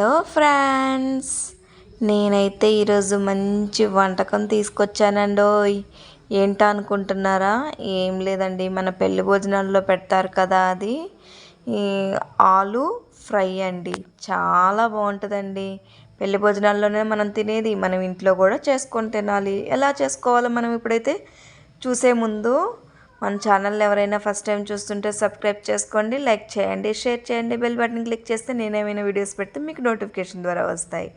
Hello friends నేనైతే ఈరోజు మంచి వంటకం తీసుకొచ్చానండోయ్. ఏంటో అనుకుంటున్నారా? ఏం లేదండి మన పెళ్ళి భోజనాల్లో పెడతారు కదా అది. ఆలు ఫ్రై అండి చాలా బాగుంటుందండి. పెళ్ళి భోజనాల్లోనే మనం తినేది మనం ఇంట్లో కూడా చేసుకొని తినాలి. ఎలా చేసుకోవాలో మనం ఇప్పుడైతే చూసే ముందు మన ఛానల్ ఎవరైనా ఫస్ట్ టైం చూస్తుంటే సబ్స్క్రైబ్ చేసుకోండి లైక్ చేయండి షేర్ చేయండి బెల్ బటన్ క్లిక్ చేస్తే నేనేమైనా వీడియోస్ పెడితే మీకు నోటిఫికేషన్ ద్వారా వస్తాయి.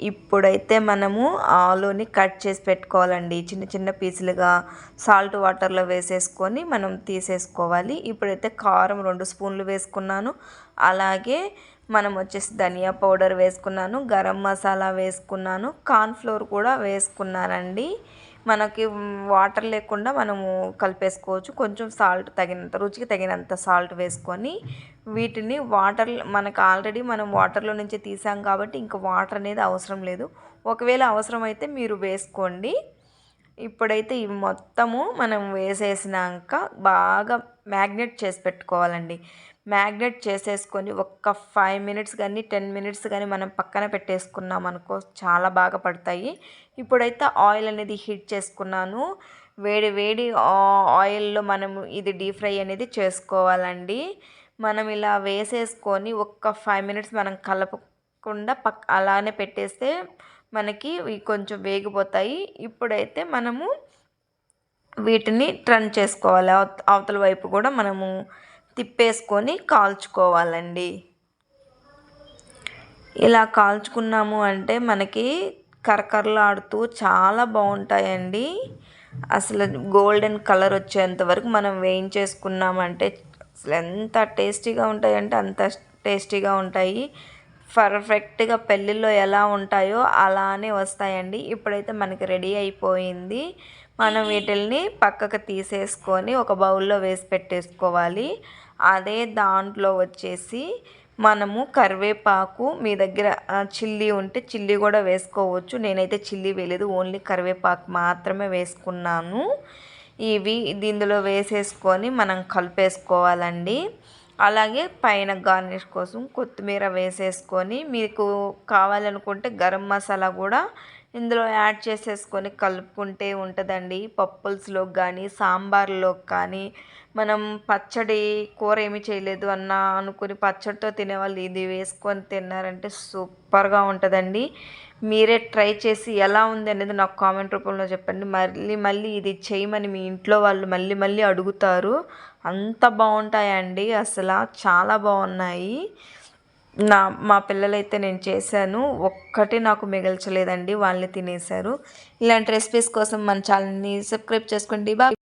ఇప్పుడైతే మనము ఆలుని కట్ చేసి పెట్టుకోవాలండి. చిన్న చిన్న పీసులుగా సాల్ట్ వాటర్లో వేసేసుకొని మనం తీసేసుకోవాలి. ఇప్పుడైతే కారం రెండు స్పూన్లు వేసుకున్నాను. అలాగే మనం వచ్చేసి ధనియా పౌడర్ వేసుకున్నాను గరం మసాలా వేసుకున్నాను కార్న్ఫ్లోర్ కూడా వేసుకున్నానండి. మనకి వాటర్ లేకుండా మనము కలిపేసుకోవచ్చు. కొంచెం సాల్ట్ తగినంత రుచికి తగినంత సాల్ట్ వేసుకొని వీటిని వాటర్ మనకు ఆల్రెడీ మనం వాటర్లో నుంచి తీసాం కాబట్టి ఇంకా వాటర్ అనేది అవసరం లేదు. ఒకవేళ అవసరమైతే మీరు వేసుకోండి. ఇప్పుడైతే ఇవి మొత్తము మనం వేసేసినాక బాగా మ్యాగ్నెట్ చేసి పెట్టుకోవాలండి. మ్యాగ్నెట్ చేసేసుకొని ఒక్క ఫైవ్ మినిట్స్ కానీ టెన్ మినిట్స్ కానీ మనం పక్కన పెట్టేసుకున్నాం అనుకో చాలా బాగా పడతాయి. ఇప్పుడైతే ఆయిల్ అనేది హీట్ చేసుకున్నాను. వేడి వేడి ఆయిల్లో మనము ఇది డీప్ ఫ్రై అనేది చేసుకోవాలండి. మనం ఇలా వేసేసుకొని ఒక్క ఫైవ్ మినిట్స్ మనం కలపకుండా పక్ అలానే పెట్టేస్తే మనకి కొంచెం వేగిపోతాయి. ఇప్పుడైతే మనము వీటిని టర్న్ చేసుకోవాలి. అవతల వైపు కూడా మనము తిప్పేసుకొని కాల్చుకోవాలండి. ఇలా కాల్చుకున్నాము అంటే మనకి కరకరలాడుతూ చాలా బాగుంటాయండి. అసలు గోల్డెన్ కలర్ వచ్చేంత వరకు మనం వేయించేసుకున్నామంటే అసలు ఎంత టేస్టీగా ఉంటాయంటే అంత టేస్టీగా ఉంటాయి. పర్ఫెక్ట్గా పెళ్ళిళ్ళలో ఎలా ఉంటాయో అలానే వస్తాయండి. ఇప్పుడైతే మనకి రెడీ అయిపోయింది. మనం వీటిల్ని పక్కకు తీసేసుకొని ఒక బౌల్లో వేసి పెట్టేసుకోవాలి. అదే దాంట్లో వచ్చేసి మనము కరివేపాకు మీ దగ్గర చిల్లీ ఉంటే చిల్లీ కూడా వేసుకోవచ్చు. నేనైతే చిల్లీ వేయలేదు ఓన్లీ కరివేపాకు మాత్రమే వేసుకున్నాను. ఇవి దీనిలో వేసేసుకొని మనం కలిపేసుకోవాలండి. అలాగే పైన గార్నిష్ కోసం కొత్తిమీర వేసేసుకొని మీకు కావాలనుకుంటే గరం మసాలా కూడా ఇందులో యాడ్ చేసేసుకొని కలుపుకుంటే ఉంటుందండి. పప్పుల్స్లోకి కానీ సాంబార్లోకి కానీ మనం పచ్చడి కూర ఏమి చేయలేదు అన్న అనుకుని పచ్చడితో తినేవాళ్ళు ఇది వేసుకొని తిన్నారంటే సూపర్గా ఉంటుందండి. మీరే ట్రై చేసి ఎలా ఉంది అనేది నాకు కామెంట్ రూపంలో చెప్పండి. మళ్ళీ మళ్ళీ ఇది చేయమని మీ ఇంట్లో వాళ్ళు మళ్ళీ మళ్ళీ అడుగుతారు. అంత బాగుంటాయండి. అసలు చాలా బాగున్నాయి. నా మా పిల్లలైతే నేను చేశాను. ఒక్కటి నాకు మిగల్చలేదండి. వాళ్ళని తినేశారు. ఇలాంటి రెసిపీస్ కోసం మన ఛానల్ని సబ్స్క్రైబ్ చేసుకోండి. బాయ్